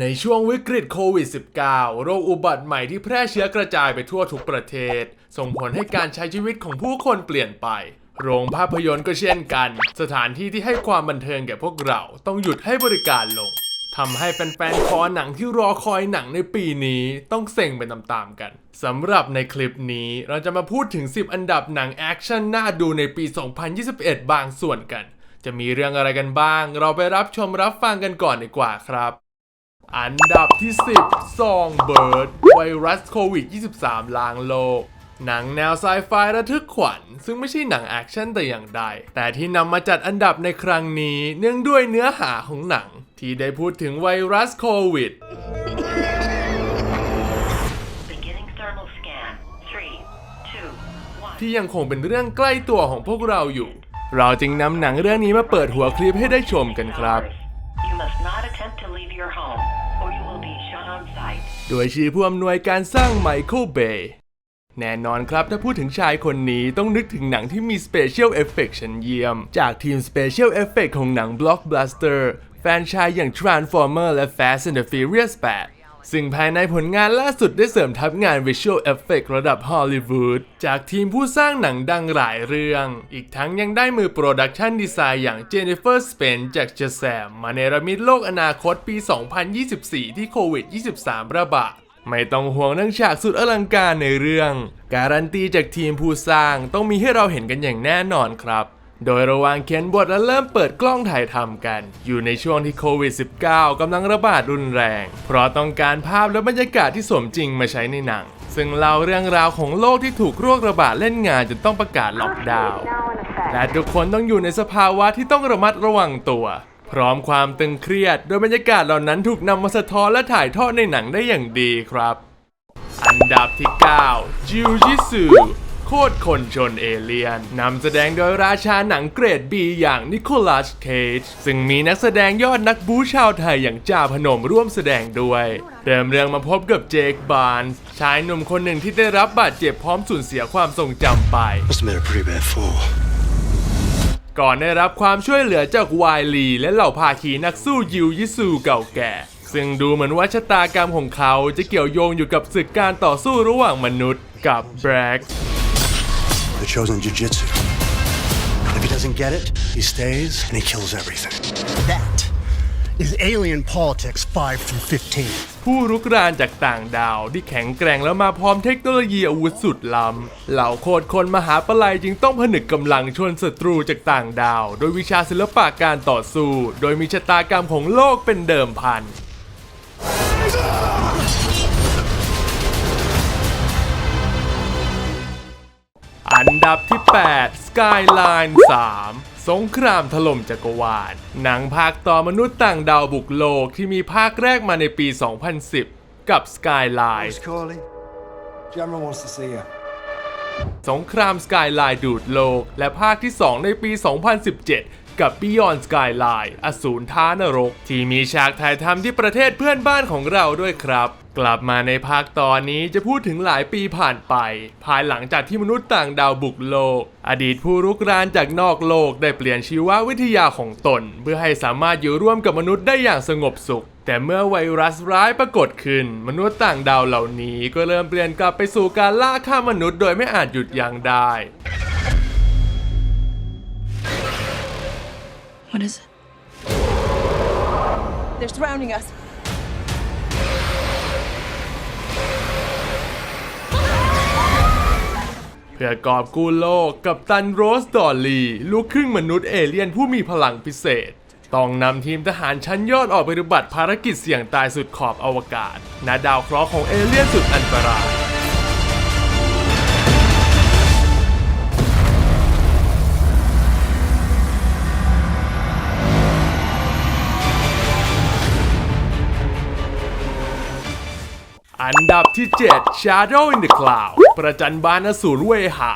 ในช่วงวิกฤตโควิด -19 โรคอุบัติใหม่ที่แพร่เชื้อกระจายไปทั่วทุกประเทศ ส่งผลให้การใช้ชีวิตของผู้คนเปลี่ยนไป โรงภาพยนตร์ก็เช่นกัน สถานที่ที่ให้ความบันเทิงแก่พวกเราต้องหยุดให้บริการลงทำให้แฟนๆคอหนังที่รอคอยหนังในปีนี้ต้องเซ็งไปตามๆกันสำหรับในคลิปนี้เราจะมาพูดถึง 10 อันดับหนังแอคชั่นน่าดูในปี 2021 บางส่วนกัน จะมีเรื่องอะไรกันบ้าง เราไปรับชมรับฟังกันก่อนดีกว่าครับ อันดับที่ 10ซองเบิร์ด ไวรัสโควิด 23ล้างโลก หนังแนวไซไฟระทึกขวัญ ซึ่งไม่ใช่หนังแอคชั่นแต่อย่างใด แต่ที่นำมาจัดอันดับในครั้งนี้เนื่องด้วยเนื้อหาของหนัง ที่ได้พูดถึงไวรัสโควิด Beginning thermal scan. Three, two, one. ที่ยังคงเป็นเรื่องใกล้ตัวของพวกเราอยู่ เราจึงนำหนังเรื่องนี้มาเปิดหัวคลิปให้ได้ชมกันครับ โดยชื่อผู้อำนวยการสร้างไมเคิลเบย์แน่นอนครับถ้าพูดถึงชายคนนี้ต้องนึกถึงหนังที่มีสเปเชียลเอฟเฟกชั้นเยี่ยม จากทีมสเปเชียลเอฟเฟกของหนัง Blockbuster แฟนชายอย่าง Transformer และ Fast and the Furious 8 ซึ่งภายในผลงานล่าสุดได้เสริมทับงาน Visual Effect ระดับฮอลลีวูดจากทีมผู้สร้างหนังดังหลายเรื่อง อีกทั้งยังได้มือโปรดักชันดีไซน์อย่าง Jennifer Spence จาก Shazam มาเนรมิตโลกอนาคตปี 2024 ที่โควิด 23 ระบาดไม่ต้องห่วงเรื่องฉากสุดอลังการในเรื่อง การันตีจากทีมผู้สร้างต้องมีให้เราเห็นกันอย่างแน่นอนครับ โดยระหว่างเขียนบทและเริ่มเปิดกล้องถ่ายทำกัน อยู่ในช่วงที่โควิด -19 กำลังระบาดรุนแรง เพราะต้องการภาพและบรรยากาศที่สมจริงมาใช้ในหนัง ซึ่งเล่าเรื่องราวของโลกที่ถูกโรคระบาดเล่นงานจนต้องประกาศล็อกดาวน์และทุกคนต้องอยู่ในสภาวะที่ต้องระมัดระวังตัว พร้อมความตึงเครียด โดยบรรยากาศเหล่านั้นถูกนำมาสะท้อนและถ่ายทอดในหนังได้อย่างดีครับ อันดับที่ 9 จิวจิสึ โคตรคนชนเอเลียนนำแสดงโดยราชาหนังเกรดบีอย่างนิโคลัสเคจซึ่งมีนักแสดงยอดนักบู๊ชาวไทยอย่างจ่าพนมร่วมแสดงด้วย เริ่มเรื่องมาพบกับเจคบานส์ชายหนุ่มคนหนึ่งที่ได้รับบาดเจ็บพร้อมสูญเสียความทรงจำไป ก่อนได้รับความช่วยเหลือจากวายลีและเหล่าภาคีนักสู้ยิวยิสูเก่าแก่ซึ่งดูเหมือนว่าชะตากรรมของเขาจะเกี่ยวโยงอยู่กับศึกการต่อสู้ระหว่างมนุษย์กับแบล็ก The chosen jujitsu. If he doesn't get it, he stays and he kills everything. That is Alien Politics 5 through 15. ผู้รุกรานจากต่างดาวที่แข็งแกร่งแล้วมาพร้อมเทคโนโลยีอาวุธสุดล้ำ เหล่าโคตรคนมหาปลัยจึงต้องผนึกกำลังชนศัตรูจากต่างดาว โดยวิชาศิลปะการต่อสู้ โดยมีชะตากรรมของโลกเป็นเดิมพัน อันดับที่ 8 Skyline 3 สงครามถล่มจักรวาล หนังภาคต่อมนุษย์ต่างดาวบุกโลกที่มีภาคแรกมาในปี 2010 กับ Skyline Corley. General wants to see you. สงคราม Skyline ดูดโลก และภาคที่ 2 ในปี 2017กับ Beyond Skyline อสูรท้านรก ที่มีฉากถ่ายทำที่ประเทศเพื่อนบ้านของเราด้วยครับ กลับมาในภาคตอนนี้จะพูดถึงหลายปีผ่านไป ภายหลังจากที่มนุษย์ต่างดาวบุกโลก อดีตผู้รุกรานจากนอกโลกได้เปลี่ยนชีววิทยาของตน เพื่อให้สามารถอยู่ร่วมกับมนุษย์ได้อย่างสงบสุข แต่เมื่อไวรัสร้ายปรากฏขึ้น มนุษย์ต่างดาวเหล่านี้ก็เริ่มเปลี่ยนกลับไปสู่การล่าฆ่ามนุษย์โดยไม่อาจหยุดยั้งได้ What is it? They're surrounding us. พื่อกอบกู้โลกกับตันโรสดอลลีลูกครึ่งมนุษย์เอเลี่ยนผู้มีพลังพิเศษ ต้องนำทีมทหารชั้นยอดออกไปปฏิบัติภารกิจเสี่ยงตายสุดขอบอวกาศณดาวเคราะห์ของเอเลี่ยนสุดอันตราย อันดับที่ 7 Shadow in the Cloud ประจันบานอสูรเวหา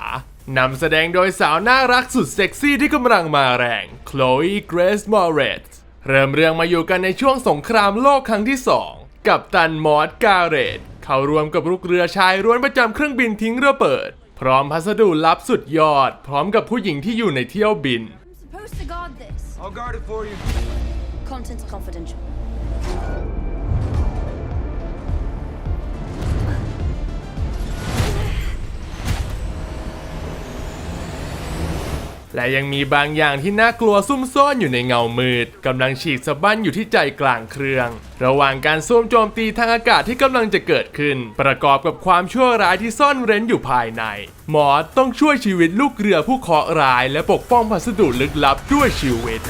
นำแสดงโดยสาวน่ารักสุดเซ็กซี่ที่กำลังมาแรง Chloe Grace Moretz เริ่มเรื่องมาอยู่กันในช่วงสงครามโลกครั้งที่ 2 กับตันมอสกาเรตเข้ารวมกับลูกเรือชายร้วนประจำเครื่องบินทิ้งระเบิด พร้อมพัสดุลับสุดยอด พร้อมกับผู้หญิงที่อยู่ในเที่ยวบิน supposed to guard this. I'll guard it for you. Contents confidential. และยังมีบางอย่างที่น่ากลัวซุ่มซ่อนอยู่ในเงามืดกำลังฉีกสะบั้นอยู่ที่ใจกลางเครื่อง ระหว่างการซ่วมโจมตีทางอากาศที่กำลังจะเกิดขึ้น ประกอบกับความชั่วร้ายที่ซ่อนเร้นอยู่ภายใน หมอต้องช่วยชีวิตลูกเรือผู้เคราะห์ร้าย และปกป้องพัสดุลึกลับด้วยชีวิต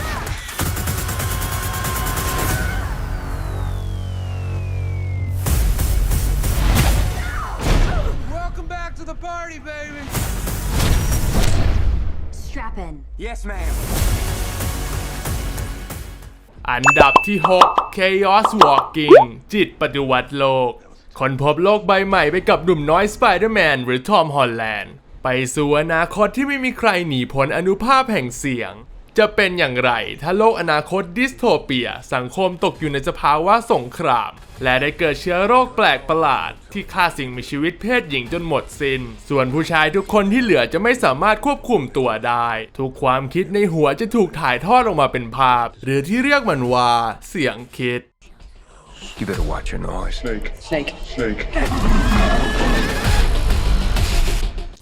อันดับที่ 6 Chaos Walking จิตปฏิวัติโลก คนพบโลกใบใหม่ไปกับหนุ่มน้อยสไปเดอร์แมนหรือทอมฮอลแลนด์ ไปสู่อนาคตที่ไม่มีใครหนีพ้นอนุภาพแห่งเสียง จะเป็นอย่างไรถ้าโลกอนาคตดิสโทเปีย สังคมตกอยู่ในสภาวะสงคราม และได้เกิดเชื้อโรคแปลกประหลาด ที่ฆ่าสิ่งมีชีวิตเพศหญิงจนหมดสิน้น ส่วนผู้ชายทุกคนที่เหลือจะไม่สามารถควบคุมตัวได้ ทุกความคิดในหัวจะถูกถ่ายทอดออกมาเป็นภาพ หรือที่เรียกมันว่า เสียงคิด You better watch your noise. Snake. Snake. Snake.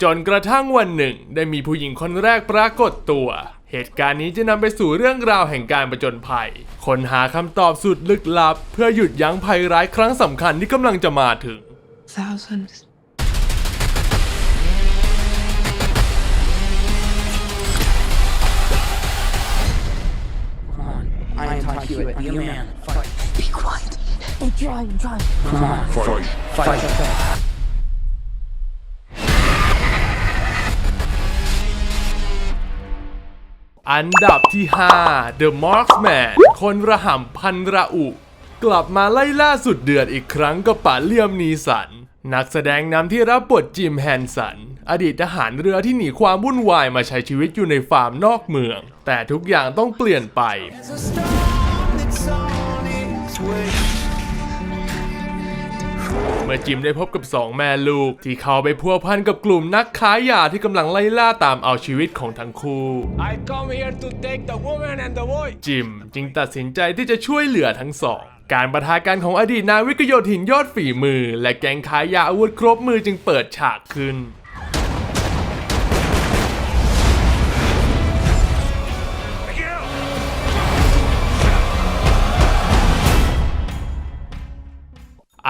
จนกระทั่งวันหนึ่ง ได้มีผู้หญิงคนแรกปรากฏตัว เหตุการณ์นี้จะนำไปสู่เรื่องราวแห่งการประจนภัยค้นหาคำตอบสุดลึกลับ เพื่อหยุดยั้งภัยร้ายครั้งสำคัญที่กำลังจะมาถึง Thousands. อันดับที่ 5 The Marksman คนระห่ำพันระอุ กลับมาไล่ล่าสุดเดือดอีกครั้งกับป่าเลียมนีสัน นักแสดงนำที่รับบทจิมแฮนสัน อดีตทหารเรือที่หนีความวุ่นวายมาใช้ชีวิตอยู่ในฟาร์มนอกเมือง แต่ทุกอย่างต้องเปลี่ยนไป its มื่อจิมได้พบกับสองแม่ลูก ที่เข้าไปพัวพันกับกลุ่มนักค้ายาที่กำลังไล่ล่าตามเอาชีวิตของทั้งคู่ I come here to take the woman and the boy. จิมจึงตัดสินใจที่จะช่วยเหลือทั้งสองการประทะกันของอดีตนาวิกโยธินยอดฝีมือ และแก๊งค้ายาอาวุธครบมือจึงเปิดฉากขึ้น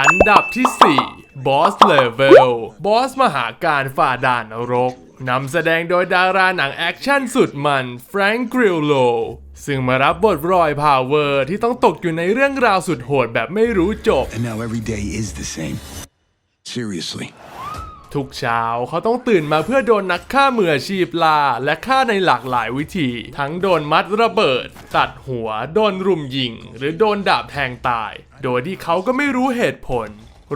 อันดับที่4 Boss Level บอสมหาการฝ่าด่านนรก นำแสดงโดยดาราหนังแอคชั่นสุดมันแฟรงค์กริลโล ซึ่งมารับบทรอยพาวเวอร์ที่ต้องตกอยู่ในเรื่องราวสุดโหดแบบไม่รู้จบ And now every day is the same. Seriously. ทุกเช้าเขาต้องตื่นมาเพื่อโดนนักฆ่ามืออาชีพล่าและฆ่าในหลากหลายวิธี ทั้งโดนมัดระเบิด ตัดหัว โดนรุมยิง หรือโดนดาบแทงตาย โดยที่เขาก็ไม่รู้เหตุผล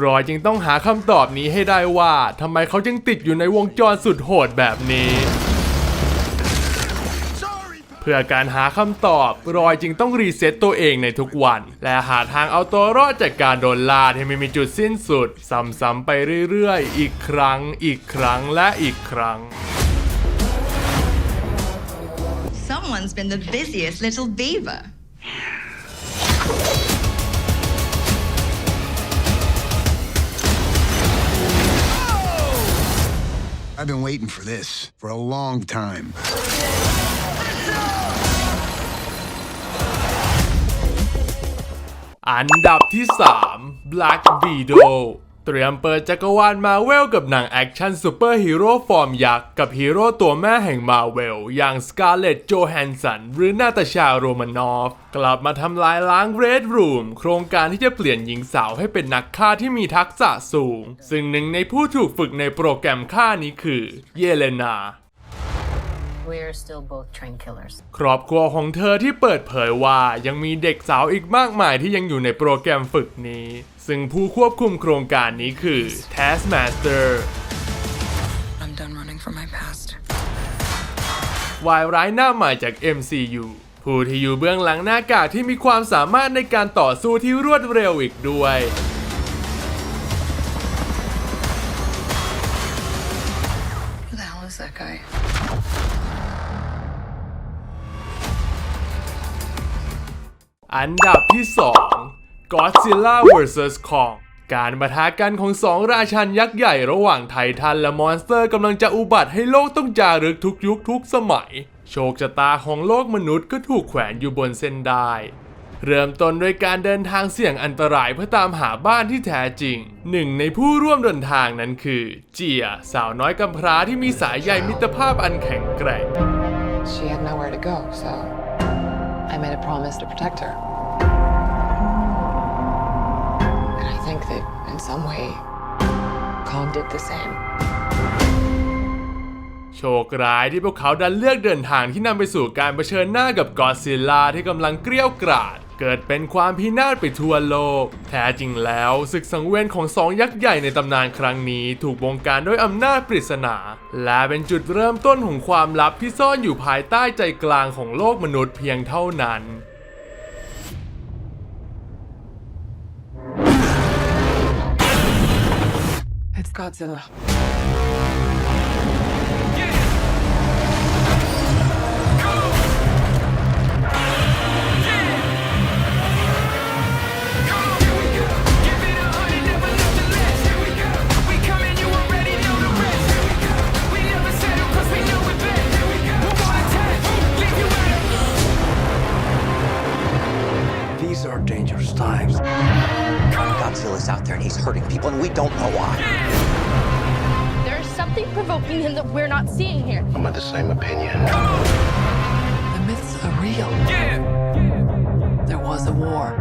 รอยจึงต้องหาคำตอบนี้ให้ได้ว่าทำไมเขาจึงติดอยู่ในวงจรสุดโหดแบบนี้ เพื่อการหาคำตอบรอยจึงต้องรีเซ็ตตัวเองในทุกวัน และหาทางเอาตัวรอดจากการโดนล่าที่ไม่มีจุดสิ้นสุด ซ้ำๆไปเรื่อยๆ อีกครั้ง อีกครั้งและอีกครั้ง Someone's been the busiest little beaver. อันดับที่ 3 Black Widow เตรียมเปิดจักรวาลมาเวลกับหนังแอคชั่นซูเปอร์ฮีโร่ฟอร์มยักษ์ กับฮีโร่ตัวแม่แห่งมาเวล อย่างสกาเลตโจแฮนสัน หรือนาตาชาโรมานอฟ กลับมาทำลายล้างเรดรูมโครงการที่จะเปลี่ยนหญิงสาวให้เป็นนักฆ่าที่มีทักษะสูง ซึ่งหนึ่งในผู้ถูกฝึกในโปรแกรมฆ่านี้คือ เยเลนา We're still both trained killers. ครอบครัวของเธอที่เปิดเผยว่ายังมีเด็กสาวอีกมากมายที่ยังอยู่ในโปรแกรมฝึกนี้ ซึ่งผู้ควบคุมโครงการนี้คือ Taskmaster I'm done running from my past. วายร้ายหน้าใหม่จาก MCU ผู้ที่อยู่เบื้องหลังหน้ากากที่มีความสามารถในการต่อสู้ที่รวดเร็วอีกด้วย อันดับที่ 2 Godzilla vs Kong การปะทะกันของสองราชันยักษ์ใหญ่ระหว่างไททันและมอนสเตอร์กำลังจะอุบัติให้โลกต้องจารึกทุกยุคทุกสมัย โชคชะตาของโลกมนุษย์ก็ถูกแขวนอยู่บนเส้นได้ เริ่มต้นด้วยการเดินทางเสี่ยงอันตรายเพื่อตามหาบ้านที่แท้จริง หนึ่งในผู้ร่วมเดินทางนั้นคือ เจีย สาวน้อยกำพร้าที่มีสายใยมิตรภาพอันแข็งแกร่ง She had nowhere to go, so I made a promise to protect her. And I think that in some way, Kong did the same. โชคร้ายที่พวกเขาดันเลือกเดินทางที่นำไปสู่การเผชิญหน้ากับกอซิลลาที่กำลังเกรี้ยวกราด เกิดเป็นความพินาศไปทั่วโลก แท้จริงแล้วศึกสังเวียนของสองยักษ์ใหญ่ในตำนานครั้งนี้ถูกบงการด้วยอำนาจปริศนา และเป็นจุดเริ่มต้นของความลับที่ซ่อนอยู่ภายใต้ใจกลางของโลกมนุษย์เพียงเท่านั้น It's Godzilla. There and people, and we don't know why. There's something provoking him that we're not seeing here. I'm of the same opinion. The myths are real. There was a war.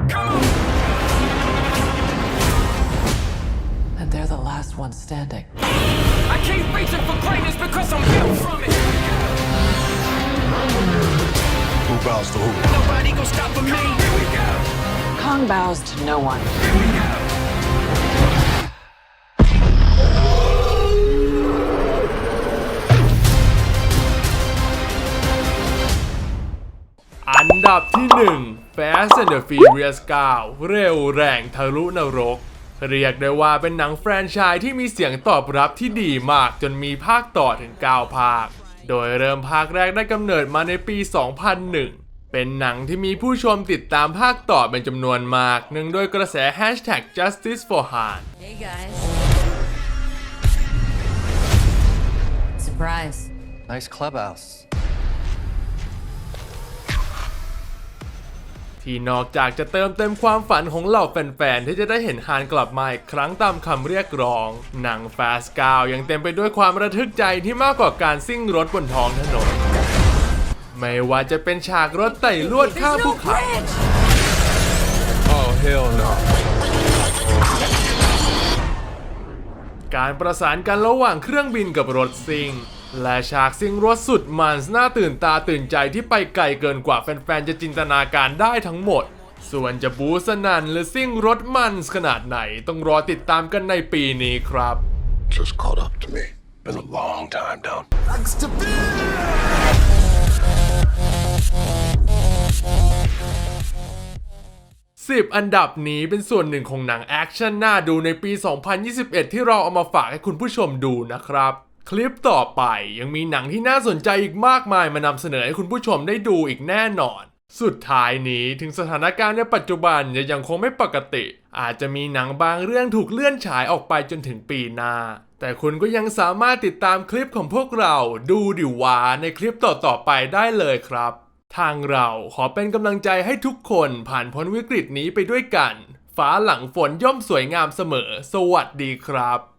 And they're the last ones standing. I keep reaching for greatness because I'm built from it. Who bows to who? Nobody gon' stop for me. Here we go. Kong bows to no one. อันดับที่ 1 Fast and the Furious 9 เร็วแรงทะลุนรก เรียกได้ว่าเป็นหนังแฟรนไชส์ที่มีเสียงตอบรับที่ดีมากจนมีภาคต่อถึง 9 ภาค โดยเริ่มภาคแรกได้กำเนิดมาในปี 2001 เป็นหนังที่มีผู้ชมติดตามภาคต่อเป็นจำนวนมากเนื่องด้วยกระแส Hashtag Justice for Han Hey guys. Surprise. Nice clubhouse. ที่นอกจากจะเติมเต็มความฝันของเหล่าแฟนๆ ที่จะได้เห็นฮานกลับมาอีกครั้งตามคำเรียกร้อง หนัง Fast 9ยังเต็มไปด้วยความระทึกใจที่มากกว่าการซิ่งรถบนท้องถนน ไม่ว่าจะเป็นฉากรถไต่ลวดข้ามภูเขา Oh, hell no. การประสานกันระหว่างเครื่องบินกับรถซิ่ง และฉากซิ่งรถสุดมันน่าตื่นตาตื่นใจที่ไปไกลเกินกว่าแฟนๆ จะจินตนาการได้ทั้งหมด ส่วนจะบูสนันหรือซิ่งรถมันขนาดไหน ต้องรอติดตามกันในปีนี้ครับ Just caught up to me. Been a long time down. 10 อันดับนี้เป็นส่วนหนึ่งของหนังแอคชั่นน่าดูในปี 2021 ที่เราเอามาฝากให้คุณผู้ชมดูนะครับ คลิปต่อไปยังมีหนังที่น่าสนใจอีกมากมายมานำเสนอให้คุณผู้ชมได้ดูอีกแน่นอน สุดท้ายนี้ถึงสถานการณ์ในปัจจุบันจะยังคงไม่ปกติ อาจจะมีหนังบางเรื่องถูกเลื่อนฉายออกไปจนถึงปีหน้า แต่คุณก็ยังสามารถติดตามคลิปของพวกเราดูดิวาในคลิปต่อๆไปได้เลยครับ ทางเราขอเป็นกำลังใจให้ทุกคนผ่านพ้นวิกฤตนี้ไปด้วยกัน ฟ้าหลังฝนย่อมสวยงามเสมอ สวัสดีครับ